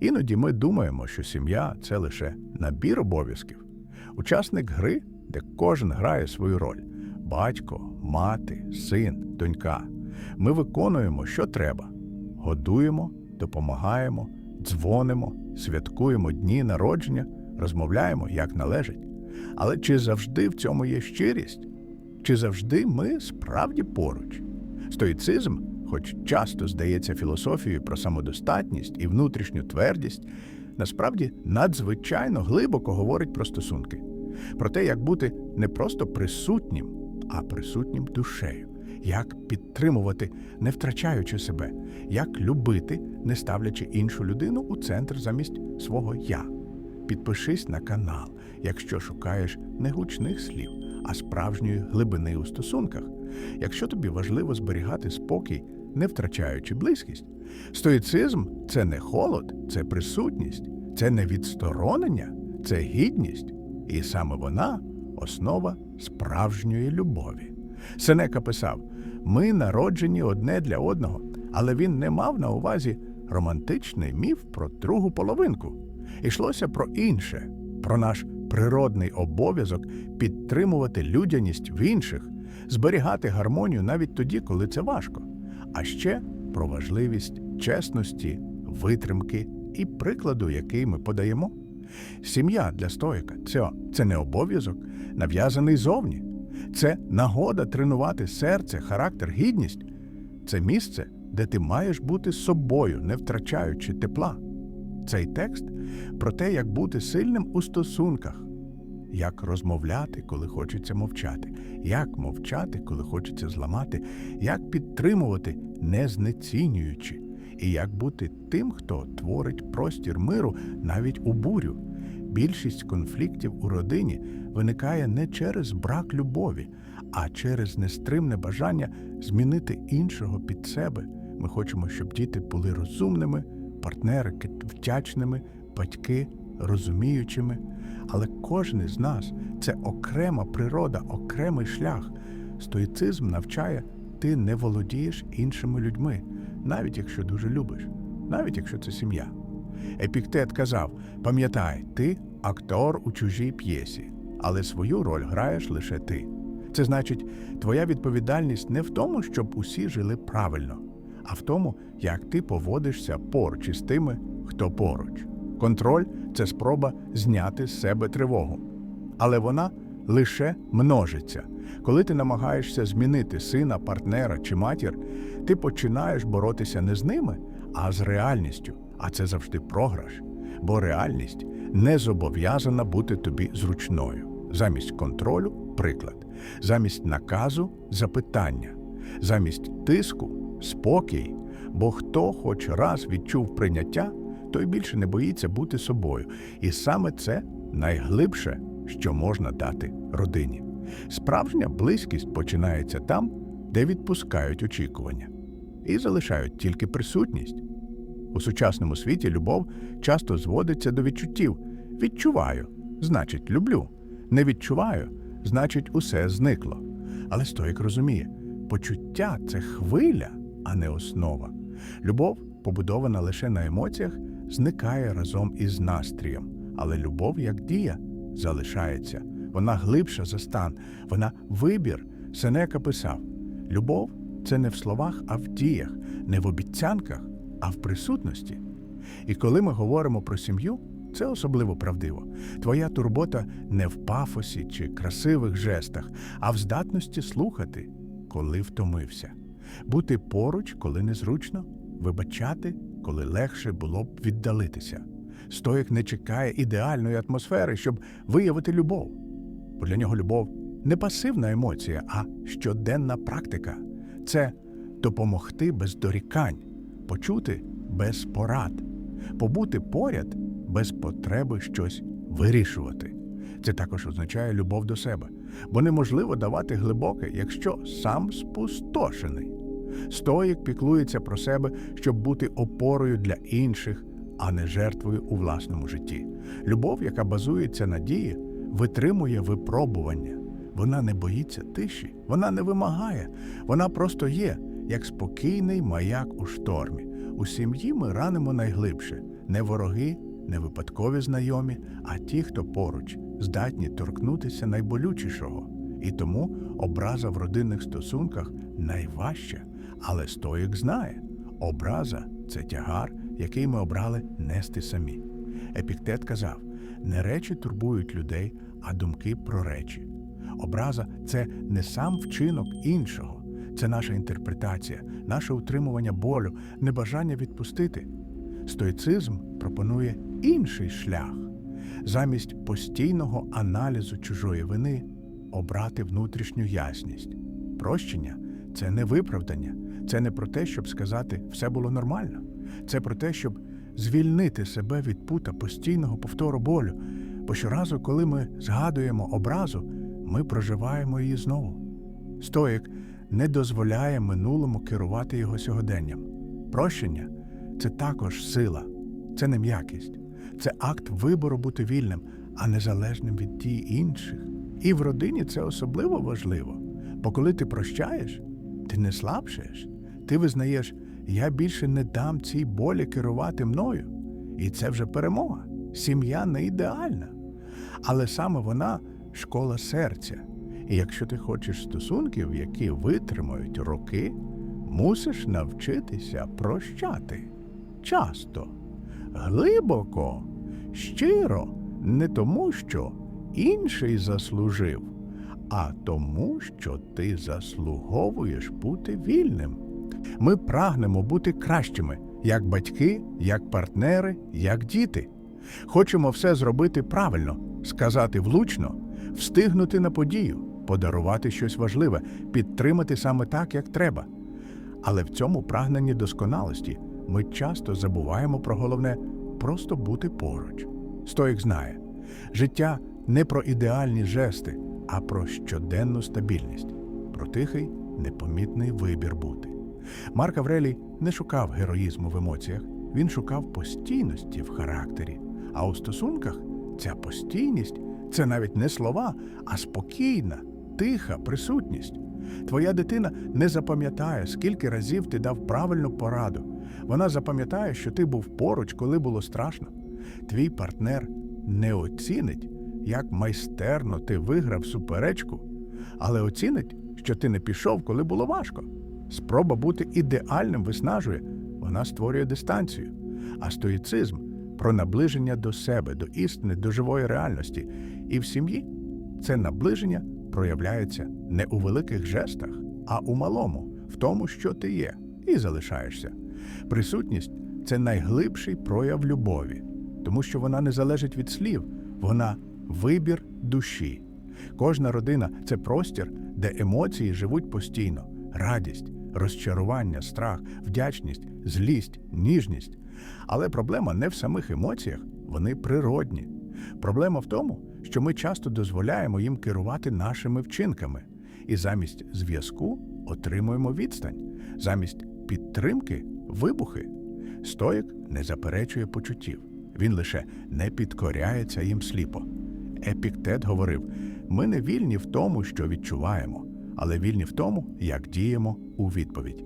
Іноді ми думаємо, що сім'я це лише набір обов'язків, учасник гри, де кожен грає свою роль батько, мати, син, донька. Ми виконуємо, що треба: годуємо, допомагаємо, дзвонимо, святкуємо дні народження, розмовляємо як належить. Але чи завжди в цьому є щирість? Чи завжди ми справді поруч? Стоїцизм, хоч часто здається філософією про самодостатність і внутрішню твердість, насправді надзвичайно глибоко говорить про стосунки, про те, як бути не просто присутнім, а присутнім душею, як підтримувати, не втрачаючи себе, як любити, не ставлячи іншу людину у центр замість свого я. Підпишись на канал, якщо шукаєш не гучних слів, а справжньої глибини у стосунках. Якщо тобі важливо зберігати спокій, не втрачаючи близькість. Стоїцизм це не холод, це присутність, це не відсторонення, це гідність. І саме вона основа справжньої любові. Сенека писав: ми народжені одне для одного, але він не мав на увазі романтичний міф про другу половинку. Ішлося про інше, про наш природний обов'язок підтримувати людяність в інших, зберігати гармонію навіть тоді, коли це важко. А ще про важливість чесності, витримки і прикладу, який ми подаємо. Сім'я для стоїка це, це не обов'язок, нав'язаний зовні. Це нагода тренувати серце, характер, гідність. Це місце, де ти маєш бути собою, не втрачаючи тепла. Цей текст про те, як бути сильним у стосунках, як розмовляти, коли хочеться мовчати, як мовчати, коли хочеться зламати, як підтримувати, не знецінюючи, і як бути тим, хто творить простір миру навіть у бурю. Більшість конфліктів у родині виникає не через брак любові, а через нестримне бажання змінити іншого під себе. Ми хочемо, щоб діти були розумними, партнери вдячними, батьки розуміючими. Але кожен із нас це окрема природа, окремий шлях. Стоїцизм навчає, ти не володієш іншими людьми, навіть якщо дуже любиш, навіть якщо це сім'я. Епіктет казав: пам'ятай, ти актор у чужій п'єсі, але свою роль граєш лише ти. Це значить, твоя відповідальність не в тому, щоб усі жили правильно, а в тому, як ти поводишся поруч із тими, хто поруч. Контроль це спроба зняти з себе тривогу. Але вона лише множиться. Коли ти намагаєшся змінити сина, партнера чи матір, ти починаєш боротися не з ними, а з реальністю. А це завжди програш. Бо реальність не зобов'язана бути тобі зручною. Замість контролю приклад, замість наказу запитання, замість тиску спокій. Бо хто хоч раз відчув прийняття, той більше не боїться бути собою. І саме це найглибше, що можна дати родині. Справжня близькість починається там, де відпускають очікування, і залишають тільки присутність. У сучасному світі любов часто зводиться до відчуттів. Відчуваю, значить, люблю. Не відчуваю, значить, усе зникло. Але стоїк розуміє, почуття це хвиля, а не основа. Любов, побудована лише на емоціях, зникає разом із настрієм. Але любов, як дія, залишається. Вона глибша за стан, вона вибір. Сенека писав: любов це не в словах, а в діях, не в обіцянках, а в присутності. І коли ми говоримо про сім'ю, це особливо правдиво. Твоя турбота не в пафосі чи красивих жестах, а в здатності слухати, коли втомився, бути поруч, коли незручно, вибачати, коли легше було б віддалитися. Стоїк не чекає ідеальної атмосфери, щоб виявити любов. Бо для нього любов не пасивна емоція, а щоденна практика. Це допомогти без дорікань, почути без порад, побути поряд без потреби щось вирішувати. Це також означає любов до себе, бо неможливо давати глибоке, якщо сам спустошений. Стоїк піклується про себе, щоб бути опорою для інших, а не жертвою у власному житті. Любов, яка базується на дії, витримує випробування. Вона не боїться тиші, вона не вимагає, вона просто є, як спокійний маяк у штормі. У сім'ї ми ранимо найглибше, не вороги, не випадкові знайомі, а ті, хто поруч, здатні торкнутися найболючішого. І тому образа в родинних стосунках найважча, але стоїк знає, образа це тягар, який ми обрали нести самі. Епіктет казав: не речі турбують людей, а думки про речі. Образа це не сам вчинок іншого, це наша інтерпретація, наше утримування болю, небажання відпустити. Стоїцизм пропонує інший шлях замість постійного аналізу чужої вини обрати внутрішню ясність. Прощення це не виправдання, це не про те, щоб сказати все було нормально. Це про те, щоб звільнити себе від пута постійного повтору болю. Бо щоразу, коли ми згадуємо образу, ми проживаємо її знову. Стоїк не дозволяє минулому керувати його сьогоденням. Прощення це також сила, це не м'якість, це акт вибору бути вільним, а незалежним від дій інших. І в родині це особливо важливо, бо коли ти прощаєш, ти не слабшаєш, ти визнаєш, я більше не дам цій болі керувати мною. І це вже перемога. Сім'я не ідеальна, але саме вона школа серця. І якщо ти хочеш стосунків, які витримають роки, мусиш навчитися прощати часто, глибоко, щиро, не тому, що інший заслужив, а тому, що ти заслуговуєш бути вільним. Ми прагнемо бути кращими, як батьки, як партнери, як діти. Хочемо все зробити правильно, сказати влучно, встигнути на подію, подарувати щось важливе, підтримати саме так, як треба. Але в цьому прагненні досконалості ми часто забуваємо про головне просто бути поруч. Стоїк знає, життя не про ідеальні жести, а про щоденну стабільність, про тихий, непомітний вибір бути. Марк Аврелій не шукав героїзму в емоціях, він шукав постійності в характері. А у стосунках ця постійність це навіть не слова, а спокійна, тиха присутність. Твоя дитина не запам'ятає, скільки разів ти дав правильну пораду. Вона запам'ятає, що ти був поруч, коли було страшно. Твій партнер не оцінить, як майстерно ти виграв суперечку, але оцінить, що ти не пішов, коли було важко. Спроба бути ідеальним виснажує, вона створює дистанцію. А стоїцизм про наближення до себе, до істини, до живої реальності. І в сім'ї це наближення проявляється не у великих жестах, а у малому, в тому, що ти є, і залишаєшся. Присутність це найглибший прояв любові, тому що вона не залежить від слів, вона вибір душі. Кожна родина це простір, де емоції живуть постійно: радість, розчарування, страх, вдячність, злість, ніжність. Але проблема не в самих емоціях, вони природні. Проблема в тому, що ми часто дозволяємо їм керувати нашими вчинками, і замість зв'язку отримуємо відстань, замість підтримки вибухи. Стоїк не заперечує почуттів, він лише не підкоряється їм сліпо. Епіктет говорив: ми не вільні в тому, що відчуваємо, але вільні в тому, як діємо у відповідь.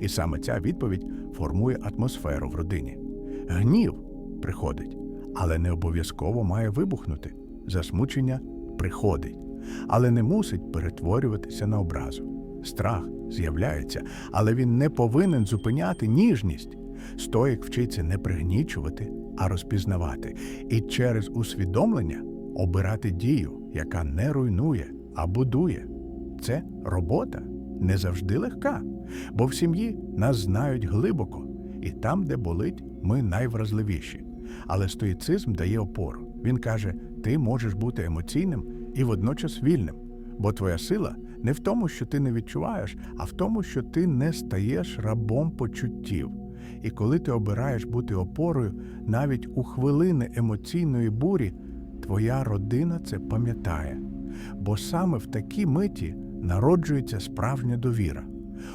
І саме ця відповідь формує атмосферу в родині. Гнів приходить, але не обов'язково має вибухнути. Засмучення приходить, але не мусить перетворюватися на образу. Страх з'являється, але він не повинен зупиняти ніжність. Стоїк вчиться не пригнічувати, а розпізнавати, і через усвідомлення обирати дію, яка не руйнує, а будує. Це робота не завжди легка, бо в сім'ї нас знають глибоко, і там, де болить, ми найвразливіші. Але стоїцизм дає опору. Він каже: ти можеш бути емоційним і водночас вільним, бо твоя сила не в тому, що ти не відчуваєш, а в тому, що ти не стаєш рабом почуттів. І коли ти обираєш бути опорою, навіть у хвилини емоційної бурі, твоя родина це пам'ятає. Бо саме в такій миті народжується справжня довіра.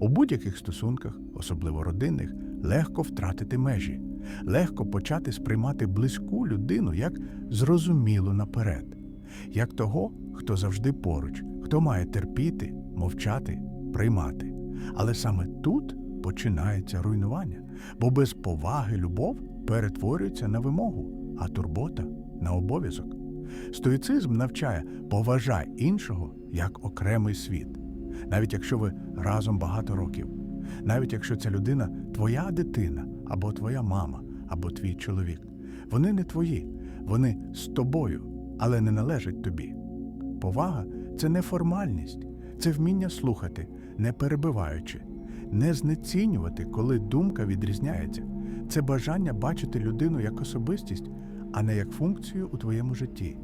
У будь-яких стосунках, особливо родинних, легко втратити межі, легко почати сприймати близьку людину як зрозуміло наперед, як того, хто завжди поруч, хто має терпіти, мовчати, приймати. Але саме тут починається руйнування, бо без поваги любов перетворюється на вимогу, а турбота на обов'язок. Стоїцизм навчає поважай іншого як окремий світ, навіть якщо ви разом багато років, навіть якщо ця людина твоя дитина, або твоя мама, або твій чоловік. Вони не твої, вони з тобою, але не належать тобі. Повага це не формальність, це вміння слухати, не перебиваючи, не знецінювати, коли думка відрізняється. Це бажання бачити людину як особистість, а не як функцію у твоєму житті.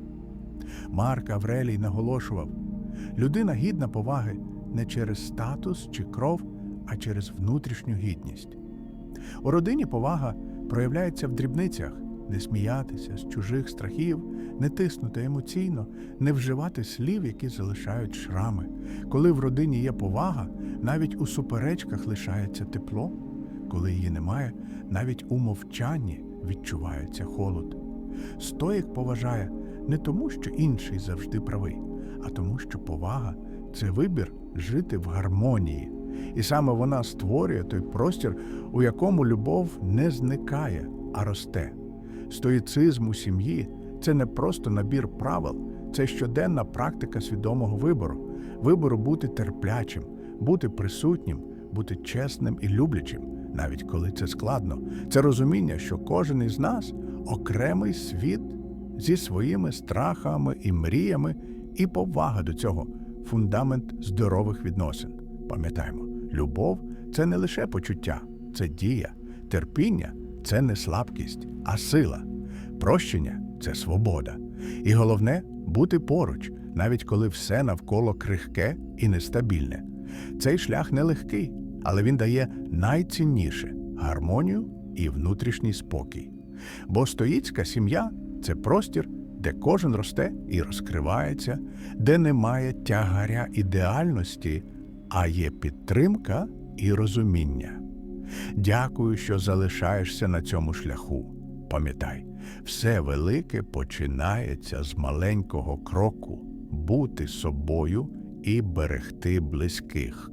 Марк Аврелій наголошував: людина гідна поваги не через статус чи кров, а через внутрішню гідність. У родині повага проявляється в дрібницях не сміятися з чужих страхів, не тиснути емоційно, не вживати слів, які залишають шрами. Коли в родині є повага, навіть у суперечках лишається тепло, коли її немає, навіть у мовчанні відчувається холод. Стоїк поважає не тому, що інший завжди правий, а тому, що повага це вибір жити в гармонії. І саме вона створює той простір, у якому любов не зникає, а росте. Стоїцизм у сім'ї це не просто набір правил, це щоденна практика свідомого вибору, вибору бути терплячим, бути присутнім, бути чесним і люблячим, навіть коли це складно. Це розуміння, що кожен із нас окремий світ зі своїми страхами і мріями, і повага до цього фундамент здорових відносин. Пам'ятаємо, любов це не лише почуття, це дія, терпіння це не слабкість, а сила. Прощення це свобода. І головне бути поруч, навіть коли все навколо крихке і нестабільне. Цей шлях нелегкий, але він дає найцінніше гармонію і внутрішній спокій. Бо стоїцька сім'я це простір, де кожен росте і розкривається, де немає тягаря ідеальності, а є підтримка і розуміння. Дякую, що залишаєшся на цьому шляху. Пам'ятай, все велике починається з маленького кроку бути собою і берегти близьких.